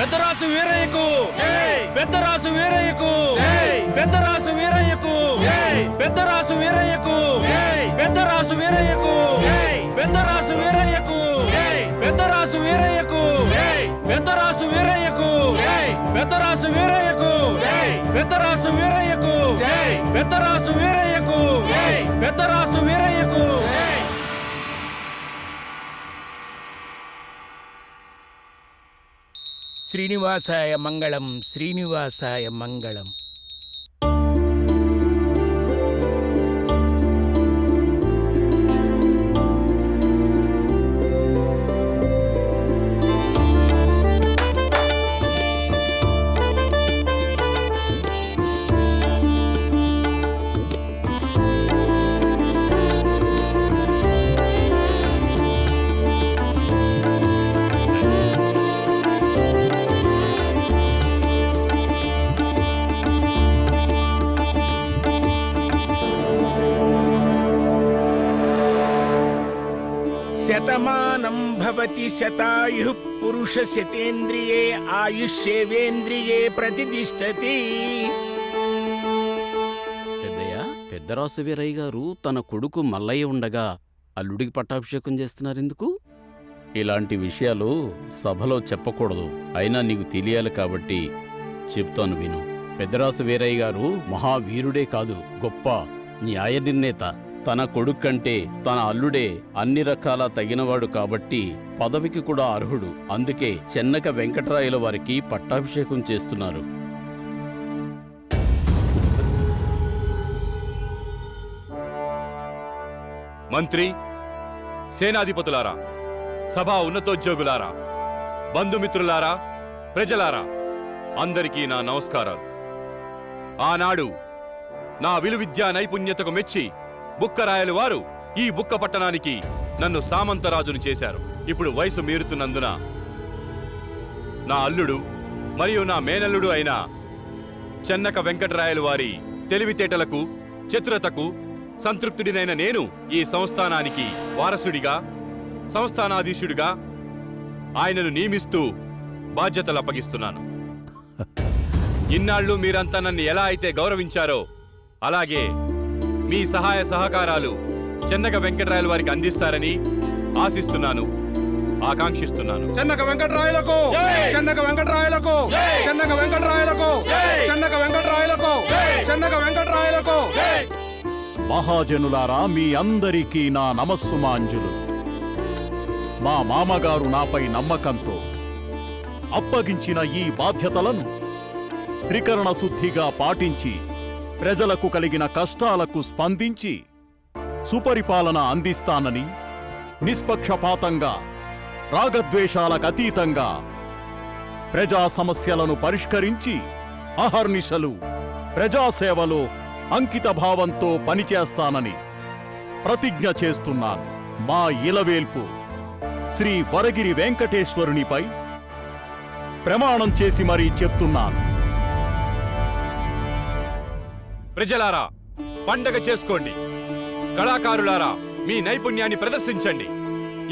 పెద్దరాసు వీరయ్యకు పెద్దరాసు వీరయ్యకు పెద్దరాసు వీరయ్యకు పెద్దరాసు వీరయ్యకు పెద్దరాసు వీరయ్యకు పెద్దరాసు వీరయ్యకు పెద్దరాసు వీరయ్యకు పెద్దరాసు వీరయ్యకు పెద్దరాసు వీరయ్యకు పెద్దరాసు వీరయ్యకు పెద్దరాసు వీరయ్యకు శ్రీనివాసాయ మంగళం శ్రీనివాసాయ మంగళం. శతమానం భవతి శతాయు పురుష శతేంద్రియే ఆయుష్యేవేంద్రియే ప్రతిష్టతి పెద్దయ్య పెద్దరాసు వీరయ్య గారు తన కొడుకు మల్లయ్య ఉండగా అల్లుడికి పట్టాభిషేకం చేస్తున్నారెందుకు? ఇలాంటి విషయాలు సభలో చెప్పకూడదు. అయినా నీకు తెలియాలి కాబట్టి చెప్తాను విను. పెద్దరాసు వీరయ్య గారు మహావీరుడే కాదు గొప్ప న్యాయ నిర్ణేత తన కొడుక్కంటే తన అల్లుడే అన్ని రకాల తగినవాడు కాబట్టి పదవికి కూడా అర్హుడు. అందుకే చెన్నక వెంకటరాయల వారికి పట్టాభిషేకం చేస్తున్నారు. మంత్రి సేనాధిపతులారా సభా ఉన్నతోద్యోగులారా బంధుమిత్రులారా ప్రజలారా అందరికీ నా నమస్కారాలు. ఆనాడు నా విలువిద్యా నైపుణ్యతకు మెచ్చి బుక్కరాయలు వారు ఈ బుక్క పట్టణానికి నన్ను సామంతరాజును చేశారు. ఇప్పుడు వయసు మీరుతున్నందున నా అల్లుడు మరియు నా మేనల్లుడు అయిన చెన్నక వెంకటరాయలు వారి తెలివితేటలకు చతురతకు సంతృప్తుడినైన నేను ఈ సంస్థానానికి వారసుడిగా సంస్థానాధీశుడిగా ఆయనను నియమిస్తూ బాధ్యతలు అప్పగిస్తున్నాను. ఇన్నాళ్ళు మీరంతా నన్ను ఎలా అయితే గౌరవించారో అలాగే మీ సహాయ సహకారాలు చెన్నక వెంకటరాయల వారికి అందిస్తారని ఆశిస్తున్నాను ఆకాంక్షిస్తున్నాను చెన్నక వెంకటరాయలకు జై! చెన్నక వెంకటరాయలకు జై! చెన్నక వెంకటరాయలకు జై! చెన్నక వెంకటరాయలకు జై! చెన్నక వెంకటరాయలకు మహాజనులారా మీ అందరికీ నా నమస్సుమాంజులు మా మామగారు నాపై నమ్మకంతో అప్పగించిన ఈ బాధ్యతలను త్రికరణ శుద్ధిగా పాటించి ప్రజలకు కలిగిన కష్టాలకు స్పందించి సుపరిపాలన అందిస్తానని నిష్పక్షపాతంగా రాగద్వేషాలకు అతీతంగా ప్రజా సమస్యలను పరిష్కరించి అహర్నిశలు ప్రజాసేవలో అంకితభావంతో పనిచేస్తానని ప్రతిజ్ఞ చేస్తున్నాను. మా ఇలవేల్పు శ్రీ వరగిరి వెంకటేశ్వరునిపై ప్రమాణం చేసి మరీ చెప్తున్నాను. ప్రజలారా పండగ చేసుకోండి. కళాకారులారా మీ నైపుణ్యాన్ని ప్రదర్శించండి.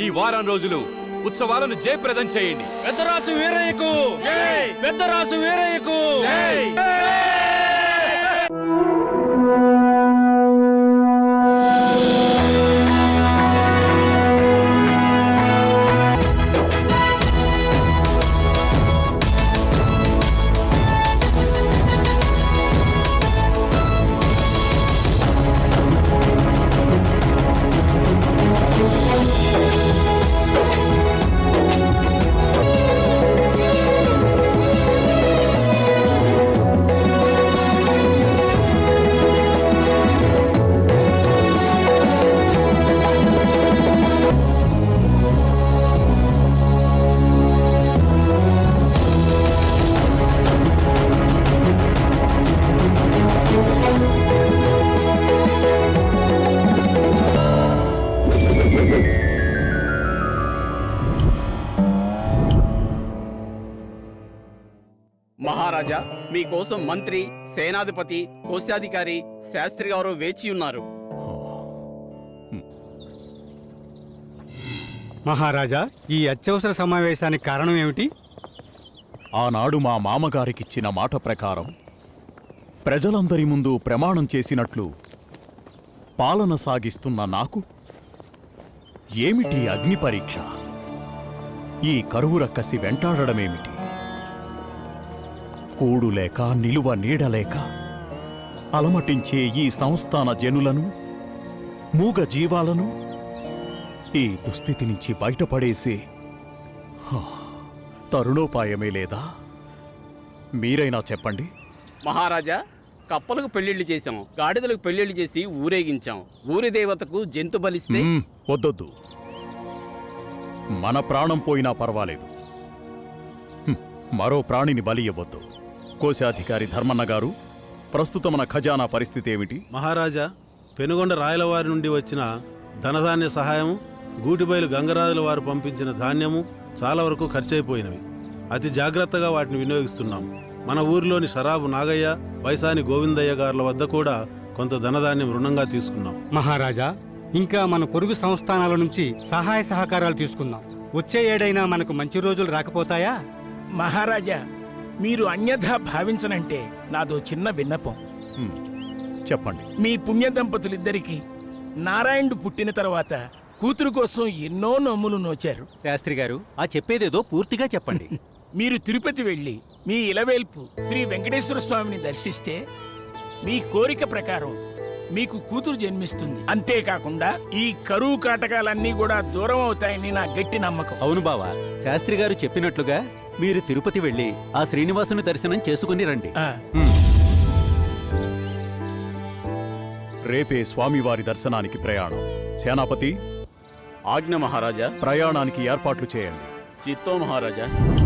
ఈ వారం రోజులు ఉత్సవాలను జయప్రదం చేయండి. పెద్దరాసు వీరయ్యకు! పెద్దరాసు వీరయ్యకు! మహారాజా మీకోసం మంత్రి సేనాధిపతి కోశాధికారి శాస్త్రి గారు వేచి ఉన్నారు. మహారాజా ఈ అత్యవసర సమావేశానికి కారణం ఏమిటి? ఆనాడు మా మామగారికిచ్చిన మాట ప్రకారం ప్రజలందరి ముందు ప్రమాణం చేసినట్లు పాలన సాగిస్తున్న నాకు ఏమిటి అగ్ని పరీక్ష ఈ కరువుర కసి వెంటాడడమేమిటి? కూడు లేక నిలువ నీడలేక అలమటించే ఈ సంస్థాన జనులను మూగ జీవాలను ఈ దుస్థితి నుంచి బయటపడేసే తరుణోపాయమే లేదా? మీరైనా చెప్పండి. మహారాజా కప్పలకు పెళ్ళిళ్ళు చేశాం. గాడిదలకు పెళ్ళిళ్ళు చేసి ఊరేగించాం. ఊరి దేవతకు జంతు బలిస్తే? వద్దొద్దు. మన ప్రాణం పోయినా పర్వాలేదు. మరో ప్రాణిని బలి ఇవ్వద్దు. కోశాధికారి ధర్మన్న గారు ప్రస్తుతం మన ఖజానా పరిస్థితి ఏమిటి? మహారాజా పెనుగొండ రాయలవారి నుండి వచ్చిన ధనధాన్య సహాయము గూటిబయలు గంగరాజుల వారు పంపించిన ధాన్యము చాలా వరకు ఖర్చయిపోయినవి అతి జాగ్రత్తగా వాటిని వినియోగిస్తున్నాం. మన ఊరిలోని షరాబు నాగయ్య వైసాని గోవిందయ్య గారుల వద్ద కూడా కొంత ధనధాన్యం రుణంగా తీసుకున్నాం. మహారాజా ఇంకా మన పొరుగు సంస్థానాల నుంచి సహాయ సహకారాలు తీసుకుందాం వచ్చే ఏడైనా మనకు మంచి రోజులు రాకపోతాయా? మహారాజా మీరు అన్యథా భావించనంటే నాదో చిన్న విన్నపం. చెప్పండి. మీ పుణ్య దంపతులిద్దరికీ నారాయణుడు పుట్టిన తర్వాత కూతురు కోసం ఎన్నో నొమ్ములు నోచారు. శాస్త్రి గారు ఆ చెప్పేదేదో పూర్తిగా చెప్పండి. మీరు తిరుపతి వెళ్ళి మీ ఇలవేల్పు శ్రీ వెంకటేశ్వర స్వామిని దర్శిస్తే మీ కోరిక ప్రకారం మీకు కూతురు జన్మిస్తుంది. అంతేకాకుండా ఈ కరువు కాటకాలన్నీ కూడా దూరం అవుతాయని నా గట్టి నమ్మకం. అవును బావా శాస్త్రి గారు చెప్పినట్లుగా మీరు తిరుపతి వెళ్ళి ఆ శ్రీనివాసుని దర్శనం చేసుకుని రండి. ఆ, రేపే స్వామివారి దర్శనానికి ప్రయాణం. సేనాపతి ఆజ్ఞ మహారాజా. ప్రయాణానికి ఏర్పాట్లు చేయండి. చిత్తో మహారాజా.